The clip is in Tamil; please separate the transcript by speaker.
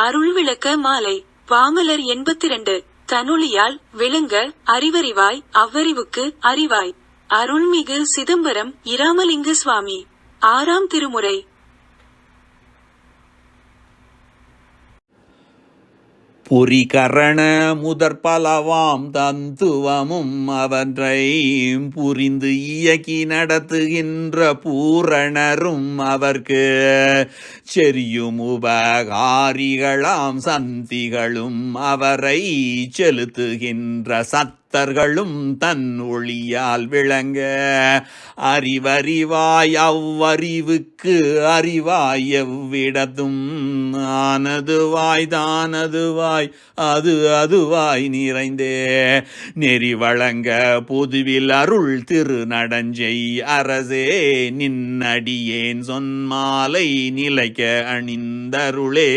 Speaker 1: அருள் விளக்க மாலை. பாமலர் எண்பத்திரண்டு. தனுளியால் விளங்க அறிவறிவாய் அவ்வறிவுக்கு அறிவாய். அருள்மிகு சிதம்பரம் இராமலிங்க சுவாமி. ஆறாம் திருமுறை.
Speaker 2: புரிகரண முதற்பலவாம் தந்துவமும் அவற்றை புரிந்து இயக்கி நடத்துகின்ற பூரணரும் அவர்க்கு செரியும் உபகாரிகளாம் சந்திகளும் அவரை செலுத்துகின்ற சத் சத்தர்களும் தன் ஒளியால் விளங்க. அறிவறிவாய் அவ்வறிவுக்கு அறிவாய் எவ்விடத்தும். ஆனதுவாய் தானதுவாய் அது அதுவாய் நிறைந்தே. நெறி வழங்க பொதுவில் அருள் திருநடஞ்சை அரசே நின்னடியேன் சொன்மாலை நிலைக்க அணிந்தருளே.